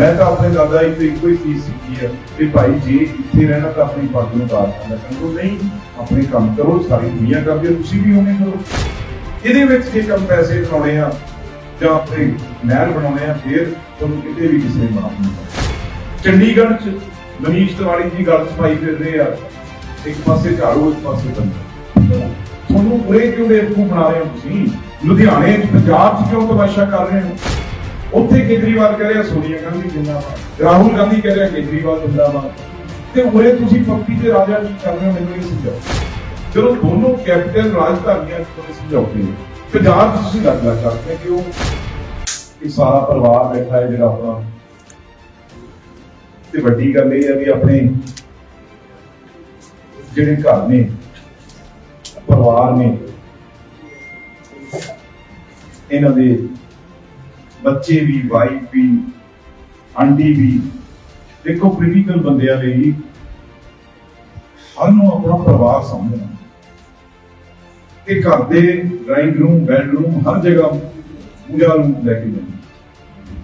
ਮੈਂ ਤਾਂ ਆਪਣੇ ਦਾਦਾ ਜੀ ਤੋਂ ਇੱਕੋ ਹੀ ਚੀਜ਼ ਸਿੱਖੀ ਹੈ ਕਿ ਭਾਈ ਜੇ ਇੱਥੇ ਰਹਿਣਾ ਤਾਂ ਆਪਣੀ ਪੱਗ ਨੂੰ ਤਾਰ ਕਰਨਾ ਕਰੋ ਨਹੀਂ, ਆਪਣੇ ਕੰਮ ਕਰੋ, ਸਾਰੀ ਦੁਨੀਆ ਕਰਦੀ ਹੈ, ਤੁਸੀਂ ਵੀ ਉਵੇਂ ਕਰੋ। ਇਹਦੇ ਵਿੱਚ ਜੇ ਕੰਮ ਪੈਸੇ ਬਣਾਉਣੇ ਆ ਜਾਂ ਆਪਣੇ ਮਹਿਲ ਬਣਾਉਣੇ ਆ, ਫਿਰ ਤੁਹਾਨੂੰ ਕਿਤੇ ਵੀ ਕਿਸੇ ਨੇ ਮਾਫ ਚੰਡੀਗੜ੍ਹ ਚ ਮਨੀਸ਼ ਤਿਵਾੜੀ ਜੀ ਗੱਲ ਸਫ਼ਾਈ ਫਿਰ ਆ। ਇੱਕ ਪਾਸੇ ਝਾੜੂ, ਇੱਕ ਪਾਸੇ ਬੰਦਾ। ਤੁਹਾਨੂੰ ਉਰੇ ਕਿਉਂ ਬੇਵਕੂਫ ਬਣਾ ਰਹੇ ਹੋ ਤੁਸੀਂ? ਲੁਧਿਆਣੇ ਚ ਪੰਜਾਬ ਚ ਕਿਉਂ ਤਮਾਸ਼ਾ ਕਰ ਰਹੇ ਹੋ? ਉੱਥੇ ਕੇਜਰੀਵਾਲ ਕਹਿ ਰਿਹਾ ਸੋਨੀਆ ਗਾਂਧੀ ਜਿੰਦਾਬਾਦ। ਰਾਹੁਲ ਗਾਂਧੀ ਕਹਿ ਰਿਹਾ ਕੇਜਰੀਵਾਲ ਜਿੰਦਾਬਾਦ। ਤੇ ਉਰੇ ਤੁਸੀਂ ਪੱਪੀ ਤੇ ਰਾਜਾ ਕੀ ਕਰ ਰਹੇ ਹੋ, ਮੈਨੂੰ ਇਹ ਸਮਝਾਓ। ਜਦੋਂ ਦੋਨੋਂ ਕੈਪੀਟਲ ਰਾਜਧਾਨੀਆਂ ਚ ਤੁਸੀਂ ਸਮਝਾਉਂਦੇ ਪੰਜਾਬ ਤੁਸੀਂ ਲੱਗ ਕਰਦੇ ਕਿ ਉਹ ਇਹ ਸਾਰਾ ਪਰਿਵਾਰ ਬੈਠਾ ਹੈ ਜਿਹੜਾ ਆਪਣਾ। ਤੇ ਵੱਡੀ ਗੱਲ ਇਹ ਹੈ ਵੀ ਆਪਣੇ ਜਿਹੜੇ ਘਰ ਨੇ, ਪਰਿਵਾਰ ਨੇ, ਇਹਨਾਂ ਦੇ ਬੱਚੇ ਵੀ ਵਾਈਫ ਵੀ, ਆਂਟੀ ਵੀ, ਦੇਖੋ ਕ੍ਰਿਟੀਕਲ ਬੰਦਿਆਂ ਲਈ ਸਾਨੂੰ ਆਪਣਾ ਪਰਿਵਾਰ ਸਮਝਣਾ ਕਿ ਘਰ ਦੇ ਡਰਾਇੰਗ ਰੂਮ ਬੈਡਰੂਮ ਹਰ ਜਗ੍ਹਾ ਪੂਜਾ ਰੂਮ ਲੈ ਕੇ ਜਾਂਦੇ।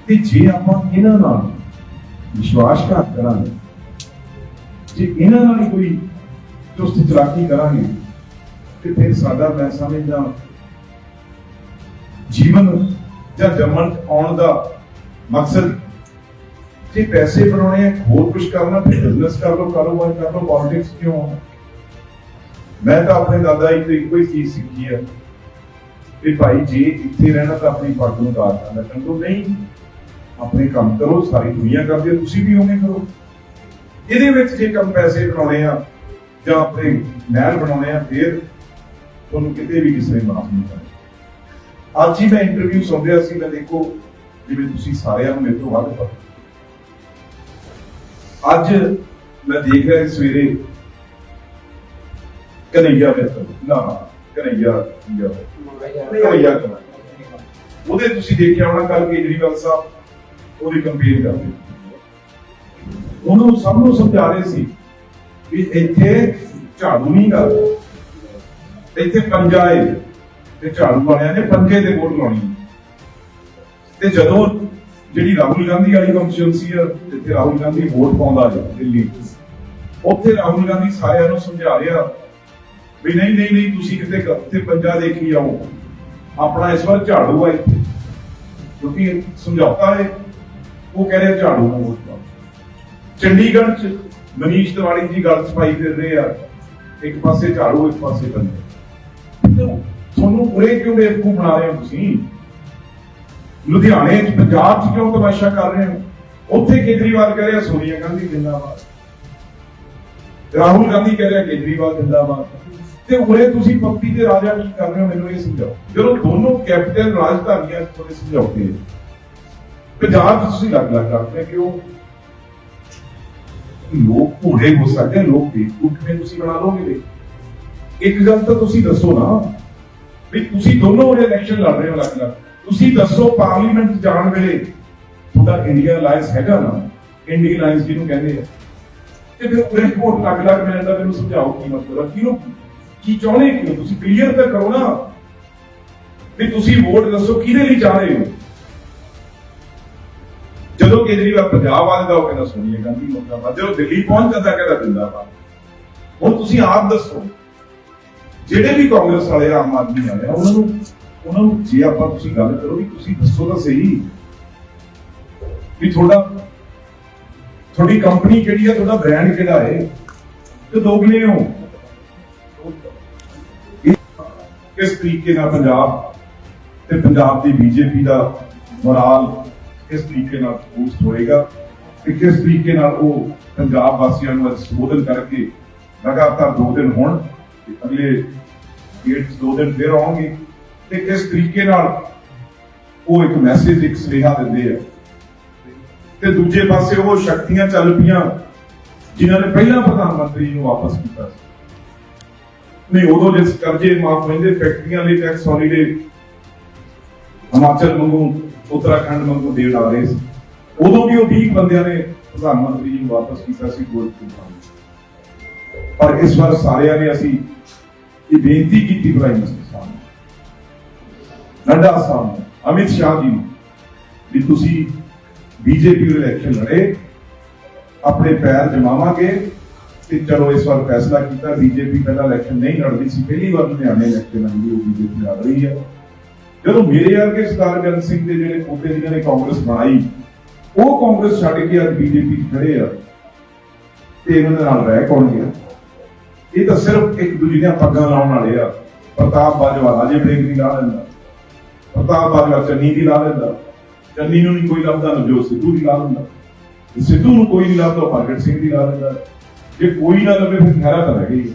ਤੇ ਜੇ ਆਪਾਂ ਇਹਨਾਂ ਨਾਲ ਵਿਸ਼ਵਾਸਘਾਤ ਕਰਾਂਗੇ, ਜੇ ਇਹਨਾਂ ਨਾਲ ਕੋਈ ਚੁਸਤ ਚਲਾਕੀ ਕਰਾਂਗੇ, ਤੇ ਫਿਰ ਸਾਡਾ ਮੈਂ ਸਮਝਦਾ ਜੀਵਨ ਜਾਂ ਜੰਮਣ ਆਉਣ ਦਾ ਮਕਸਦ ਜੇ ਪੈਸੇ ਬਣਾਉਣੇ ਆ, ਹੋਰ ਕੁਝ ਕਰਨਾ, ਫਿਰ ਬਿਜ਼ਨਸ ਕਰ ਲਓ, ਕਾਰੋਬਾਰ ਕਰ ਲਓ ਪੋਲਿਟਿਕਸ ਕਿਉਂ ਆ? ਮੈਂ ਤਾਂ ਆਪਣੇ ਦਾਦਾ ਜੀ ਤੋਂ ਇੱਕੋ ਹੀ ਚੀਜ਼ ਸਿੱਖੀ ਹੈ ਕਿ ਭਾਈ, ਜੇ ਇੱਥੇ ਰਹਿਣਾ ਤਾਂ ਆਪਣੀ ਪੱਗ ਨੂੰ ਤਾਰ ਕਰਨਾ ਕਰੋ ਨਹੀਂ, ਆਪਣੇ ਕੰਮ ਕਰੋ, ਸਾਰੀ ਦੁਨੀਆ ਕਰਦੀ ਹੈ ਤੁਸੀਂ ਵੀ ਉਵੇਂ ਕਰੋ ਇਹਦੇ ਵਿੱਚ ਜੇ ਕੰਮ ਪੈਸੇ ਬਣਾਉਣੇ ਆ ਜਾਂ ਆਪਣੇ ਮਹਿਲ ਬਣਾਉਣੇ ਆ, ਫਿਰ ਤੁਹਾਨੂੰ ਕਿਤੇ ਵੀ ਕਿਸੇ ਮਾਫ ਨਹੀਂ ਕਰਨਾ ਅੱਜ ਹੀ ਮੈਂ ਇੰਟਰਵਿਊ ਸੁਣ ਰਿਹਾ ਸੀ ਮੈਂ ਦੇਖੋ ਜਿਵੇਂ ਤੁਸੀਂ ਸਾਰਿਆਂ ਨੂੰ ਮੇਰੇ ਤੋਂ ਵੱਧ ਪਤਾ। ਅੱਜ ਮੈਂ ਦੇਖ ਰਿਹਾ ਸੀ ਸਵੇਰੇ ਕਨਈਆ ਮਿੱਤਲ ਨਾ ਕਨਈਆ ਕਨਈਆ ਕਨਈਆ ਕਨਈਆ। ਉਹਦੇ ਤੁਸੀਂ ਦੇਖਿਆ ਹੋਣਾ ਕੱਲ ਕੇਜਰੀਵਾਲ ਸਾਹਿਬ, ਉਹਦੀ ਕੰਪੇਨ ਕਰਦੇ ਉਹਨੂੰ ਸਭ ਨੂੰ ਸਮਝਾ ਰਹੇ ਸੀ ਵੀ ਇੱਥੇ ਝਾੜੂ ਨਹੀਂ ਗਾ ਇੱਥੇ ਪੰਜਾ ਹੈ। ਤੇ ਝਾੜੂ ਵਾਲਿਆਂ ਨੇ ਪੰਜੇ ਤੇ ਵੋਟ ਲਾਉਣੀ ਤੇ ਜਦੋਂ ਜਿਹੜੀ ਰਾਹੁਲ ਗਾਂਧੀ ਵਾਲੀ ਕੰਸਟੀਟਿਊਂਸੀ ਆ, ਜਿੱਥੇ ਰਾਹੁਲ ਗਾਂਧੀ ਵੋਟ ਪਾਉਂਦਾ ਜੀ ਦਿੱਲੀ, ਉੱਥੇ ਰਾਹੁਲ ਗਾਂਧੀ ਸਾਰਿਆਂ ਨੂੰ ਸਮਝਾ ਰਿਹਾ ਵੀ ਨਹੀਂ ਨਹੀਂ ਨਹੀਂ, ਤੁਸੀਂ ਕਿਤੇ ਕਿਤੇ ਪੰਜਾ ਦੇਖੀ ਆਓ। ਆਪਣਾ ਇਸ ਵਾਰ ਝਾੜੂ ਆ ਇੱਥੇ। ਕਿਉਂਕਿ ਸਮਝੌਤਾ ਹੈ, ਉਹ ਕਹਿ ਰਿਹਾ ਝਾੜੂ ਨੂੰ ਵੋਟ ਪਾਓ। ਚੰਡੀਗੜ੍ਹ ਚ ਮਨੀਸ਼ ਤਿਵਾੜੀ ਜੀ ਗੱਲ ਸਫ਼ਾਈ ਕਰ ਰਹੇ ਆ। ਇੱਕ ਪਾਸੇ ਝਾੜੂ, ਇੱਕ ਪਾਸੇ ਬੰਦੇ। ਤੁਹਾਨੂੰ ਉਰੇ ਕਿਉਂ ਬੇਵਕੂਫ ਬਣਾ ਰਹੇ ਹੋ ਤੁਸੀਂ? ਲੁਧਿਆਣੇ ਚ, ਪੰਜਾਬ ਚ ਕਿਉਂ ਤਮਾਸ਼ਾ ਕਰ ਰਹੇ ਹੋ? ਉੱਥੇ ਕੇਜਰੀਵਾਲ ਕਹਿ ਰਿਹਾ ਸੋਨੀਆ ਗਾਂਧੀ ਜਿੰਦਾਬਾਦ। ਰਾਹੁਲ ਗਾਂਧੀ ਕਹਿ ਰਿਹਾ ਕੇਜਰੀਵਾਲ ਜਿੰਦਾਬਾਦ। ਤੇ ਉਰੇ ਤੁਸੀਂ ਪੱਪੀ ਤੇ ਰਾਜਾ ਕੀ ਕਰ ਰਹੇ ਹੋ? ਮੈਨੂੰ ਇਹ ਸਮਝਾਓ। ਜਦੋਂ ਦੋਨੋਂ ਕੈਪੀਟਲ ਰਾਜਧਾਨੀਆਂ ਚ ਤੁਹਾਡੇ ਸਮਝਾਉਂਦੇ ਹੋ ਪੰਜਾਬ ਚ ਤੁਸੀਂ ਲੱਗ ਲੱਗ ਕਰਦੇ ਕਿ ਉਹ ਲੋਕ ਭੋਲੇ ਹੋ ਸਕਦੇ ਲੋਕ ਬੇਵਕੂਫ ਕਿਵੇਂ ਤੁਸੀਂ ਬਣਾ ਲੋਗੇ ਦੇ ਇੱਕ ਗੱਲ ਤਾਂ ਤੁਸੀਂ ਦੱਸੋ ਨਾ ਵੀ ਤੁਸੀਂ ਦੋਨੋਂ ਉਹ ਇਲੈਕਸ਼ਨ ਲੜ ਰਹੇ ਹੋ ਅਲੱਗ ਅਲੱਗ ਤੁਸੀਂ ਦੱਸੋ ਪਾਰਲੀਮੈਂਟ ਜਾਣ ਵੇਲੇ ਤੁਹਾਡਾ ਇੰਡੀਆ ਅਲਾਈਅੰਸ ਹੈਗਾ ਨਾ? ਇੰਡੀਆ ਅਲਾਈਅੰਸ ਜਿਹਨੂੰ ਕਹਿੰਦੇ ਆ? ਤੇ ਫਿਰ ਉਹਦੇ ਰਿਪੋਰਟ ਲੱਗ ਲੱਗ ਮੈਂ ਤਾਂ ਮੈਨੂੰ ਸਮਝਾਓ ਕੀ ਮਤਲਬ ਹੈ ਕਿਉਂ ਕੀ ਚਾਹੁੰਦੇ ਕਿਉਂ ਤੁਸੀਂ ਕਲੀਅਰ ਤਾਂ ਕਰੋ ਨਾ। ਵੀ ਤੁਸੀਂ ਵੋਟ ਦੱਸੋ ਕਿਹਦੇ ਲਈ ਚਾਹ ਰਹੇ ਹੋ? ਜਦੋਂ ਕੇਜਰੀਵਾਲ ਪੰਜਾਬ ਆਉਂਦਾ ਉਹ ਕਹਿੰਦਾ ਸੋਨੀਆ ਗਾਂਧੀ ਮੁਰਦਾਬਾਦ। ਜਦੋਂ ਦਿੱਲੀ ਪਹੁੰਚ ਜਾਂਦਾ, ਕਹਿੰਦਾ ਜਿੰਦਾਬਾਦ। ਹੁਣ ਤੁਸੀਂ ਆਪ ਦੱਸੋ। ਜਿਹੜੇ ਵੀ ਕਾਂਗਰਸ ਵਾਲੇ ਆਮ ਆਦਮੀ ਵਾਲੇ ਆ, ਉਹਨਾਂ ਨੂੰ ਉਹਨਾਂ ਨੂੰ ਜੇ ਆਪਾਂ ਤੁਸੀਂ ਗੱਲ ਕਰੋ ਵੀ ਤੁਸੀਂ ਦੱਸੋ ਤਾਂ ਸਹੀ ਵੀ ਤੁਹਾਡਾ ਤੁਹਾਡੀ ਕੰਪਨੀ ਕਿਹੜੀ ਹੈ ਤੁਹਾਡਾ ਬ੍ਰਾਂਡ ਕਿਹੜਾ ਹੈ ਤੇ ਦੋਗਲੇ ਹੋ? ਕਿਸ ਤਰੀਕੇ ਨਾਲ ਪੰਜਾਬ ਤੇ ਪੰਜਾਬ ਦੀ ਬੀਜੇਪੀ ਦਾ ਮੋਰਾਲ ਕਿਸ ਤਰੀਕੇ ਨਾਲ ਬੂਸਟ ਹੋਏਗਾ ਤੇ ਕਿਸ ਤਰੀਕੇ ਨਾਲ ਉਹ ਪੰਜਾਬ ਵਾਸੀਆਂ ਨੂੰ ਅੱਜ ਸੰਬੋਧਨ ਕਰਕੇ ਲਗਾਤਾਰ ਦੋ ਦਿਨ ਹੋਣ ਤੇ ਅਗਲੇ ਡੇਟ ਦੋ ਦਿਨ ਫਿਰ ਆਉਣਗੇ ਤੇ ਕਿਸ ਤਰੀਕੇ ਨਾਲ ਉਹ ਇੱਕ ਮੈਸੇਜ ਇੱਕ ਸੁਨੇਹਾ ਦਿੰਦੇ ਆ। ਤੇ ਦੂਜੇ ਪਾਸੇ ਉਹ ਸ਼ਕਤੀਆਂ ਚੱਲ ਪਈਆਂ ਜਿਨ੍ਹਾਂ ਨੇ ਪਹਿਲਾਂ ਪ੍ਰਧਾਨ ਮੰਤਰੀ ਨੂੰ ਵਾਪਸ ਕੀਤਾ ਸੀ। ਨਹੀਂ, ਉਦੋਂ ਜਿਸ ਕਰਜ਼ੇ ਮਾਫ ਹੋਏ ਫੈਕਟਰੀਆਂ ਲਈ ਟੈਕਸ ਹੌਲੀਡੇ ਹਿਮਾਚਲ ਵਾਂਗੂ, ਉੱਤਰਾਖੰਡ ਵਾਂਗੂ ਦੇਣ ਆ ਰਹੇ ਸੀ। ਉਦੋਂ ਵੀ ਉਹ 20 ਬੰਦਿਆਂ ਨੇ ਪ੍ਰਧਾਨ ਮੰਤਰੀ ਜੀ ਨੂੰ ਵਾਪਸ ਕੀਤਾ ਸੀ ਗੋਲਡ ਤੋਂ ਪਰ ਇਸ ਵਾਰ ਸਾਰਿਆਂ ਨੇ ਅਸੀਂ ਇਹ ਬੇਨਤੀ ਕੀਤੀ ਪ੍ਰਾਈਮ ਸਾਹਿਬ ਨੱਡਾ ਸਾਹਿਬ ਅਮਿਤ ਸ਼ਾਹ ਜੀ ਵੀ ਤੁਸੀਂ ਬੀਜੇਪੀ ਇਲੈਕਸ਼ਨ ਲੜੇ, ਆਪਣੇ ਪੈਰ ਜਮਾਵਾਂਗੇ ਤੇ ਚਲੋ ਇਸ ਵਾਰ ਫੈਸਲਾ ਕੀਤਾ, ਬੀਜੇਪੀ ਪਹਿਲਾਂ ਇਲੈਕਸ਼ਨ ਨਹੀਂ ਲੜਦੀ ਸੀ, ਪਹਿਲੀ ਵਾਰ ਲੁਧਿਆਣੇ ਇਲੈਕਸ਼ਨ ਲੜੀ ਉਹ ਬੀਜੇਪੀ ਲੜ ਰਹੀ ਹੈ। ਜਦੋਂ ਮੇਰੇ ਵਰਗੇ ਸਰਦਾਰ ਗਨ ਸਿੰਘ ਦੇ ਜਿਹੜੇ ਪੋਤੇ ਜਿਨ੍ਹਾਂ ਨੇ ਕਾਂਗਰਸ ਬਣਾਈ, ਉਹ ਕਾਂਗਰਸ ਛੱਡ ਕੇ ਅੱਜ ਬੀਜੇਪੀ 'ਚ ਖੜੇ ਆ ਤੇ ਇਹਨਾਂ ਦੇ ਨਾਲ ਰਹਿ ਕੌਣ ਗਿਆ ਇਹ ਤਾਂ ਸਿਰਫ ਇੱਕ ਦੂਜੇ ਦੀਆਂ ਪੱਗਾਂ ਲਾਉਣ ਵਾਲੇ ਆ। ਪ੍ਰਤਾਪ ਬਾਜਵਾ, ਰਾਜੇ ਬ੍ਰੇਕ ਦੀ ਲਾ ਲੈਂਦਾ। ਪ੍ਰਤਾਪ ਬਾਜਵਾ ਚੰਨੀ ਦੀ ਲਾ ਲੈਂਦਾ। ਚੰਨੀ ਨੂੰ ਨਹੀਂ ਕੋਈ ਲੱਭਦਾ ਨਵਜੋਤ ਸਿੱਧੂ ਦੀ ਲਾ ਲੈਂਦਾ। ਸਿੱਧੂ ਨੂੰ ਕੋਈ ਨਹੀਂ ਲੱਭਦਾ ਪ੍ਰਗਟ ਸਿੰਘ ਦੀ ਲਾ ਲੈਂਦਾ। ਜੇ ਕੋਈ ਨਾ ਲੱਭੇ, ਫਿਰ ਖੈਰਾ ਤਾਂ ਰਹਿ ਗਈ